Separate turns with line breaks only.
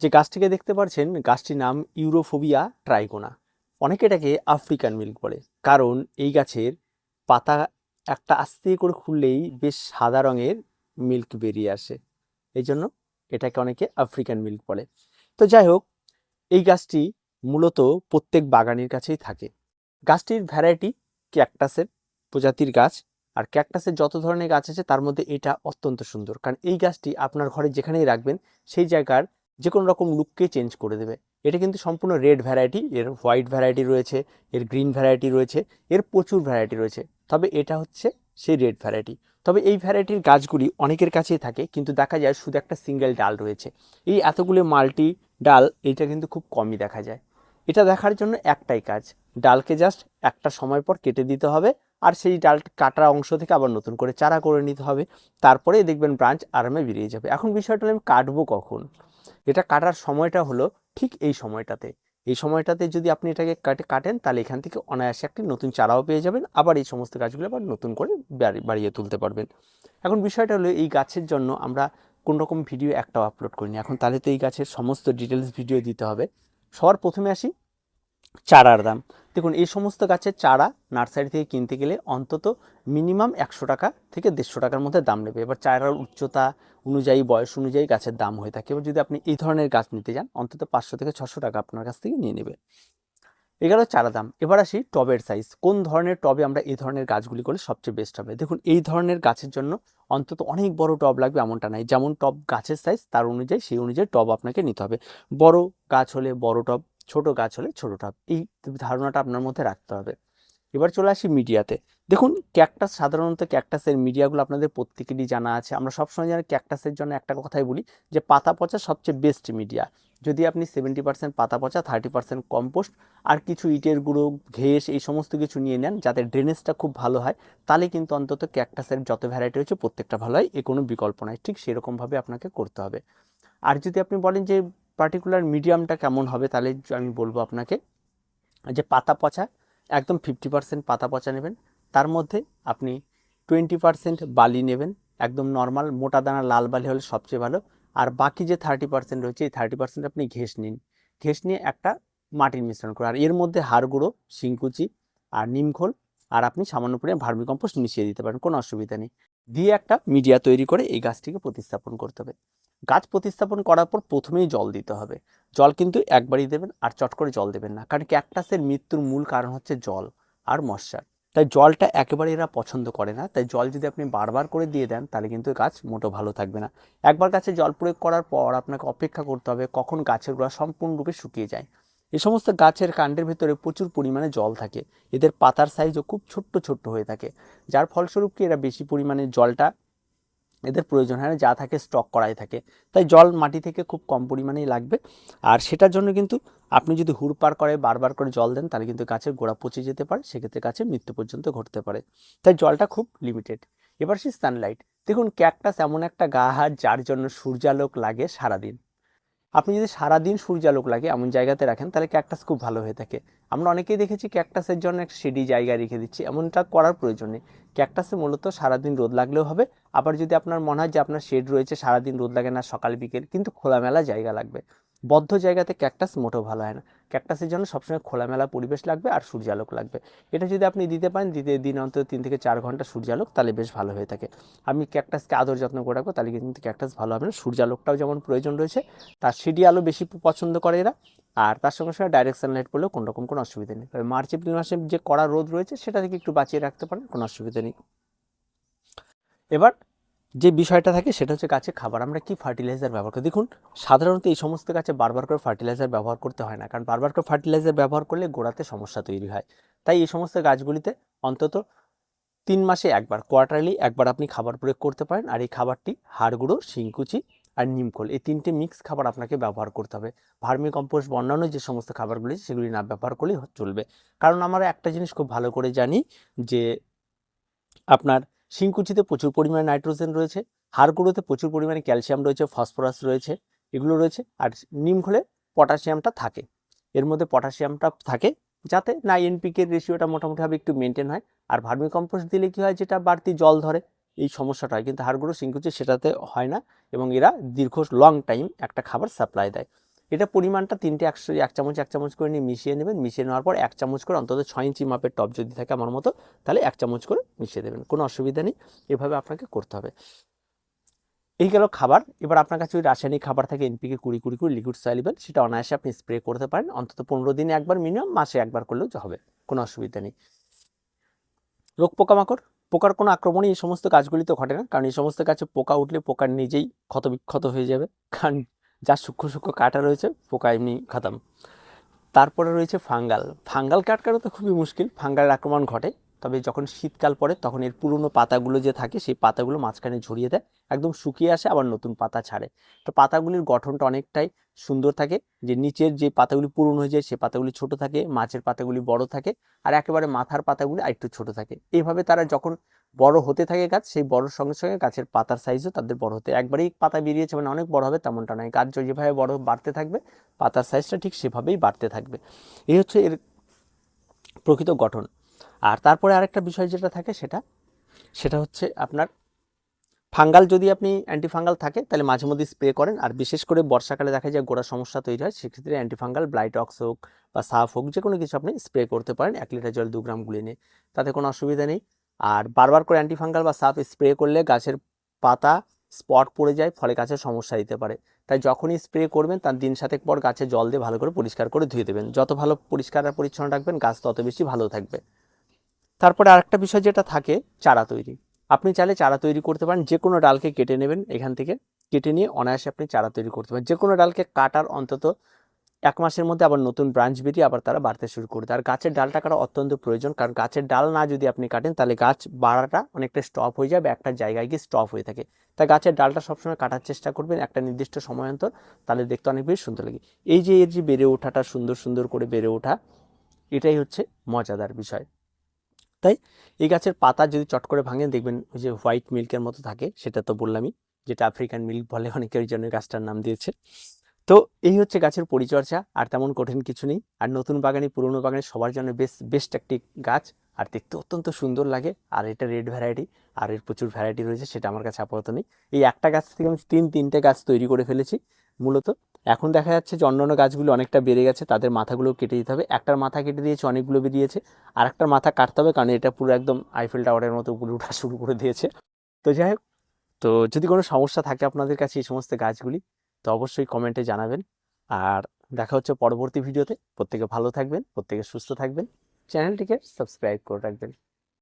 যে গাছটিকে দেখতে পাচ্ছেন গাছটির নাম ইউরোফোবিয়া ট্রাইকোনা। অনেকে এটাকে আফ্রিকান মিল্ক বলে। কারণ এই গাছের পাতা একটা আস্তে করে খুললেই বেশ সাদা রঙের মিল্ক বেরিয়ে আসে। এই জন্য এটাকে অনেকে আফ্রিকান মিল্ক বলে। তো যাই হোক, এই গাছটি মূলত প্রত্যেক বাগানের কাছেই থাকে। গাছটির ভ্যারাইটি ক্যাকটাসের প্রজাতির গাছ। আর ক্যাকটাসের যত ধরনের গাছ আছে, তার মধ্যে এটা অত্যন্ত সুন্দর। কারণ এই গাছটি আপনার ঘরে যেখানেই রাখবেন, সেই জায়গার যে কোনো রকম লুককে চেঞ্জ করে দেবে। এটা কিন্তু সম্পূর্ণ রেড ভ্যারাইটি এর হোয়াইট ভ্যারাইটি রয়েছে, এর গ্রিন ভ্যারাইটি রয়েছে, এর প্রচুর ভ্যারাইটি রয়েছে। তবে এটা হচ্ছে সেই রেড ভ্যারাইটি তবে এই ভ্যারাইটির গাছগুলি অনেকের কাছেই থাকে, কিন্তু দেখা যায় শুধু একটা সিঙ্গেল ডাল রয়েছে। এই এতগুলো মাল্টি ডাল, এইটা কিন্তু খুব কমই দেখা যায়। এটা দেখার জন্য একটাই কাজ, ডালকে জাস্ট একটা সময় পর কেটে দিতে হবে, আর সেই ডাল কাটা অংশ থেকে আবার নতুন করে চারা করে নিতে হবে। তারপরে দেখবেন ব্রাঞ্চ আরামে বেরিয়ে যাবে। এখন বিষয়টা আমি কাটবো কখন? এটা কাটার সময়টা হলো ঠিক এই সময়টাতে। এই সময়টাতে যদি আপনি এটাকে কাটে, কাটেন, তাহলে এখান থেকে অনায়াসে একটি নতুন চারাও পেয়ে যাবেন। আবার এই সমস্ত গাছগুলো আবার নতুন করে বাড়িয়ে তুলতে পারবেন। এখন বিষয়টা হলো এই গাছের জন্য আমরা কোন রকম ভিডিও একটাও আপলোড করিনি। এখন তাহলে তো এই গাছের সমস্ত ডিটেলস ভিডিও দিতে হবে। সবার প্রথমে আসি চারার দাম। দেখুন, এই সমস্ত গাছের চারা নার্সারি থেকে কিনতে গেলে অন্তত মিনিমাম একশো টাকা থেকে দেড়শো টাকার মধ্যে দাম নেবে। এবার চারার উচ্চতা অনুযায়ী, বয়স অনুযায়ী গাছের দাম হয়ে থাকে। এবার যদি আপনি এই ধরনের গাছ নিতে যান, অন্তত পাঁচশো থেকে ছশো টাকা আপনার কাছ থেকে নিয়ে নেবে। এগুলো চারা দাম। এবার আসি টবের সাইজ কোন ধরনের টবে আমরা এই ধরনের গাছগুলি করলে সবচেয়ে বেস্ট হবে? দেখুন, এই ধরনের গাছের জন্য অন্তত অনেক বড় টব লাগবে এমনটা নাই। যেমন টব গাছের সাইজ তার অনুযায়ী সেই অনুযায়ী টব আপনাকে নিতে হবে। বড় গাছ হলে বড় টব ছোট গাছ হলে ছোট টব এই ধারণাটা আপনার মধ্যে রাখতে হবে। এবার চলে আসি মিডিয়াতে। দেখুন, ক্যাকটাস সাধারণত ক্যাকটাসের মিডিয়াগুলো আপনাদের প্রত্যেকেরই জানা আছে। আমরা সবসময় জানি ক্যাকটাসের জন্য একটা কথাই বলি যে পাতা পচা সবচেয়ে বেস্ট মিডিয়া যদি আপনি সেভেন্টি পার্সেন্ট পাতা পচা থার্টি পার্সেন্ট কম্পোস্ট আর কিছু ইটের গুঁড়ো, ঘেস এই সমস্ত কিছু নিয়ে নেন, যাতে ড্রেনেজটা খুব ভালো হয়, তাহলে কিন্তু অন্তত ক্যাকটাসের যত ভ্যারাইটি রয়েছে প্রত্যেকটা ভালো হয়, এ কোনো বিকল্প নয় ঠিক সেরকমভাবে আপনাকে করতে হবে। আর যদি আপনি বলেন যে পার্টিকুলার মিডিয়ামটা কেমন হবে তাহলে আমি বলব আপনাকে। যে পাতা পচা, একদম ফিফটি পার্সেন্ট পাতা পচা নেবেন। তার মধ্যে আপনি টোয়েন্টি পার্সেন্ট বালি নেবেন, একদম নর্মাল মোটা দানা লাল বালি হলে সবচেয়ে ভালো। আর বাকি যে থার্টি পার্সেন্ট রয়েছে, এই থার্টি পার্সেন্ট আপনি ঘেস নিন। ঘেস নিয়ে একটা মাটির মিশ্রণ করুন। আর এর মধ্যে হাড় গুঁড়ো, শিংকুচি আর নিমখোল আর আপনি সামান্য পরিমাণে ভার্মি কম্পোস্ট মিশিয়ে দিতে পারেন, কোনো অসুবিধা নেই। দিয়ে একটা মিডিয়া তৈরি করে এই গাছটিকে প্রতিস্থাপন করতে হবে। গাছ প্রতিস্থাপন করার পর প্রথমেই জল দিতে হবে। জল কিন্তু একবারই দেবেন আর চট করে জল দেবেন না, কারণ ক্যাকটাসের মৃত্যুর মূল কারণ হচ্ছে জল আর মশার তাই জলটা একেবারে এরা পছন্দ করে না, তাই জল যদি আপনি বারবার করে দিয়ে দেন তাহলে কিন্তু গাছ মোটো ভালো থাকবে না। একবার গাছে জল প্রয়োগ করার পর আপনাকে অপেক্ষা করতে হবে কখন গাছের গোড়া সম্পূর্ণরূপে শুকিয়ে যায়। এই সমস্ত গাছের কাণ্ডের ভেতরে প্রচুর পরিমাণে জল থাকে। এদের পাতার সাইজও খুব ছোট্ট ছোট্ট হয়ে থাকে। যার ফলস্বরূপ কি এরা বেশি পরিমাণে জলটা এদের প্রয়োজন হয় না, যা থাকে স্টক করাই থাকে। তাই জল মাটি থেকে খুব কম পরিমাণেই লাগবে। আর সেটার জন্য কিন্তু আপনি যদি হুড়পার করে, বারবার করে জল দেন, তাহলে কিন্তু গাছের গোড়া পচে যেতে পারে, সেক্ষেত্রে গাছের মৃত্যু পর্যন্ত ঘটতে পারে। তাই জলটা খুব লিমিটেড এবার সে সানলাইট দেখুন ক্যাকটাস এমন একটা গাছ যার জন্য সূর্যালোক লাগে সারাদিন। আপনি যদি সারাদিন সূর্যালোক লাগে এমন জায়গাতে রাখেন, তাহলে ক্যাকটাস খুব ভালো হয়ে থাকে। আমরা অনেকেই দেখেছি ক্যাকটাসের জন্য একটা শেডি জায়গা রেখে দিচ্ছি, এমনটা করার প্রয়োজন নেই। ক্যাকটাসে মূলত সারাদিন রোদ লাগলেও হবে, আবার যদি আপনার মনে হয় যে আপনার শেড রয়েছে, সারাদিন রোদ লাগে না, সকাল বিকেল, কিন্তু খোলামেলা জায়গা লাগবে। বদ্ধ জায়গাতে ক্যাকটাস মোটেও ভালো হয় না। ক্যাকটাসের জন্য সবসময় খোলামেলা পরিবেশ লাগবে আর সূর্যালোক লাগবে। এটা যদি আপনি দিতে পারেন, দিতে দিন অন্তত তিন থেকে চার ঘণ্টা সূর্যালোক তাহলে বেশ ভালো হয়ে থাকে। আমি ক্যাকটাসকে আদর যত্ন করে রাখব, তাহলে কিন্তু ক্যাকটাস ভালো হবে না। সূর্যালোকটাও যেমন প্রয়োজন রয়েছে, তার সিডি আলো বেশি পছন্দ করে এরা। আর তার সঙ্গে সঙ্গে ডাইরেক্ট সানলাইট পড়লেও কোনো রকম কোনো অসুবিধা নেই। তবে মার্চ, এপ্রিল মাসে যে কড়া রোদ রয়েছে, সেটা থেকে একটু বাঁচিয়ে রাখতে পারেন, কোনো অসুবিধা নেই। এবার যে বিষয়টা থাকে সেটা হচ্ছে গাছে খাবার। আমরা কি ফার্টিলাইজার ব্যবহার করি? দেখুন, সাধারণত এই সমস্ত গাছে বারবার করে ফার্টিলাইজার ব্যবহার করতে হয় না, কারণ বারবার করে ফার্টিলাইজার ব্যবহার করলে গোড়াতে সমস্যা তৈরি হয়। তাই এই সমস্ত গাছগুলিতে অন্তত তিন মাসে একবার কোয়ার্টারলি একবার আপনি খাবার প্রয়োগ করতে পারেন। আর এই খাবারটি হাড় গুঁড়ো, শিংকুচি আর নিমখোল এই তিনটে মিক্স খাবার আপনাকে ব্যবহার করতে হবে। ভার্মি কম্পোস্ট অন্যান্য যে সমস্ত খাবারগুলি সেগুলি না ব্যবহার করলেই চলবে। কারণ আমরা একটা জিনিস খুব ভালো করে জানি যে আপনার শিংকুচিতে প্রচুর পরিমাণে নাইট্রোজেন রয়েছে হাড় গুঁড়োতে প্রচুর পরিমাণে ক্যালসিয়াম রয়েছে, ফসফরাস রয়েছে, এগুলো রয়েছে, আর নিমখোলে পটাশিয়ামটা থাকে। এর মধ্যে পটাশিয়ামটা থাকে যাতে না এনপিকের রেশিওটা মোটামুটিভাবে একটু মেনটেন হয়, আর ভার্মি কম্পোস্ট দিলে কি হয়, যেটা বাড়তি জল ধরে, এই সমস্যাটা হয়। কিন্তু হাড়গুঁড়ো, শিংকুচি সেটাতে হয় না এবং এরা দীর্ঘ লং টাইম একটা খাবার সাপ্লাই দেয়। এটা পরিমাণটা তিনটে একশো এক চামচ এক চামচ করে নিয়ে মিশিয়ে নেবেন। মিশিয়ে নেওয়ার পর এক চামচ করে অন্তত ছয় ইঞ্চি মাপের টব যদি থাকে আমার মতো, তাহলে এক চামচ করে মিশিয়ে দেবেন। কোনো অসুবিধা নেই। এভাবে আপনাকে করতে হবে। এই গেল খাবার। এবার আপনার কাছে ওই রাসায়নিক খাবার থাকে, এনপিকে কুড়ি কুড়ি কুড়ি লিকুইড সলিবল সেটা অনায়াসে আপনি স্প্রে করতে পারেন। অন্তত পনেরো দিনে একবার মিনিমাম, মাসে একবার করলেও হবে। কোনো অসুবিধা নেই। রোগ পোকামাকড়। পোকার কোনো আক্রমণই এই সমস্ত গাছগুলিতে ঘটে না। কারণ এই সমস্ত গাছে পোকা উঠলে পোকার নিজেই ক্ষতবিক্ষত হয়ে যাবে। কারণ যা সূক্ষ্ম সূক্ষ্ম কাটা রয়েছে, পোকা এমনি খাতাম। তারপরে রয়েছে ফাঙ্গাল। ফাঙ্গাল কাটকারও তো খুবই মুশকিল ফাঙ্গালের আক্রমণ ঘটে, তবে যখন শীতকাল পড়ে তখন এর পুরনো পাতাগুলো যে থাকে, সেই পাতাগুলো মাঝখানে ঝরিয়ে দেয়, একদম শুকিয়ে আসে, আবার নতুন পাতা ছাড়ে। তো পাতাগুলির গঠনটা অনেকটাই সুন্দর থাকে, যে নিচের যে পাতাগুলি পুরনো হয়ে যায়, সে পাতাগুলি ছোট থাকে মাছের পাতাগুলি বড় থাকে, আর একেবারে মাথার পাতাগুলি আরেকটু ছোট থাকে। এইভাবে তারা যখন বড় হতে থাকে গাছ, সেই বড়র সঙ্গে সঙ্গে গাছের পাতার সাইজও তাদের বড় হতে, একবারেই পাতা বেরিয়েছে মানে অনেক বড় হবে তেমনটা নয়। গাছ যেভাবে বড় বাড়তে থাকবে, পাতার সাইজটা ঠিক সেভাবেই বাড়তে থাকবে। এই হচ্ছে এর প্রকৃত গঠন। আর তারপরে আরেকটা বিষয় যেটা থাকে সেটা সেটা হচ্ছে আপনার ফাঙ্গাল, যদি আপনি অ্যান্টিফাঙ্গাল থাকে, তাহলে মাঝে মধ্যে স্প্রে করেন। আর বিশেষ করে বর্ষাকালে দেখা যায় গোড়া সমস্যা তৈরি হয়, সেক্ষেত্রে অ্যান্টিফাঙ্গাল ব্লাইটক্স হোক বা সাফ হোক যে কোনো কিছু আপনি স্প্রে করতে পারেন। এক লিটার জল দু গ্রাম গুলিয়ে নিয়ে তাতে কোনো অসুবিধা নেই। আর বারবার করে অ্যান্টিফাঙ্গাল বা সাফ স্প্রে করলে গাছের পাতা স্পট পড়ে যায়, ফলে গাছের সমস্যা দিতে পারে। তাই যখনই স্প্রে করবেন, তার দিন সাতেক পর গাছে জল দিয়ে ভালো করে পরিষ্কার করে ধুয়ে দেবেন। যত ভালো পরিষ্কার আর পরিচ্ছন্ন রাখবেন, গাছ তত বেশি ভালো থাকবে। তারপরে আরেকটা বিষয় যেটা থাকে, চারা তৈরি। আপনি চাইলে চারা তৈরি করতে পারেন যে কোনো ডালকে কেটে নেবেন এখান থেকে। কেটে নিয়ে অনায়াসে আপনি চারা তৈরি করতে পারেন। যে কোনো ডালকে কাটার অন্তত এক মাসের মধ্যে আবার নতুন ব্রাঞ্চ বেরিয়ে আবার তারা বাড়তে শুরু করবে আর গাছের ডালটা কাটা অত্যন্ত প্রয়োজন, কারণ গাছের ডাল না যদি আপনি কাটেন, তাহলে গাছ বাড়াটা অনেকটা স্টপ হয়ে যাবে, একটা জায়গায় গিয়ে স্টপ হয়ে থাকে। তাই গাছের ডালটা সবসময় কাটার চেষ্টা করবেন একটা নির্দিষ্ট সময় অন্তর তাহলে দেখতে অনেক বেশি সুন্দর লাগে। এই যে এর যে বেড়ে ওঠাটা, সুন্দর সুন্দর করে বেড়ে ওঠা, এটাই হচ্ছে মজাদার বিষয়। তাই এই গাছের পাতা যদি চট করে ভাঙেন, দেখবেন ওই যে হোয়াইট মিল্কের মতো থাকে, সেটা তো বললামই, যেটা আফ্রিকান মিল্ক বলে, অনেকে ওই জন্য গাছটার নাম দিয়েছে। তো এই হচ্ছে গাছের পরিচর্যা, আর তেমন কঠিন কিছু নেই। আর নতুন বাগানে, পুরনো বাগানে সবার জন্য বেশ বেস্ট একটি গাছ, আর দেখতে অত্যন্ত সুন্দর লাগে, আর এটা রেড ভ্যারাইটি, আর এর প্রচুর ভ্যারাইটি রয়েছে সেটা আমার কাছে আপাতত নেই। এই একটা গাছ থেকে আমি তিন, তিনটে গাছ তৈরি করে ফেলেছি, মূলত। এখন দেখা যাচ্ছে যে অন্যান্য গাছগুলো অনেকটা বেড়ে গেছে, তাদের মাথাগুলো কেটে দিতে হবে। একটার মাথা কেটে দিয়েছে, অনেকগুলো বেরিয়েছে, আর একটার মাথা কাটতে হবে, কারণ এটা পুরো একদম আইফেল টাওয়ারের মতো উপরে ওঠা শুরু করে দিয়েছে। তো যাই হোক, তো যদি কোনো সমস্যা থাকে আপনাদের কাছে এই সমস্ত গাছগুলি তো অবশ্যই কমেন্টে জানাবেন। আর দেখা হচ্ছে পরবর্তী ভিডিওতে। প্রত্যেকে ভালো থাকবেন, প্রত্যেকে সুস্থ থাকবেন। চ্যানেলটিকে সাবস্ক্রাইব করে রাখবেন।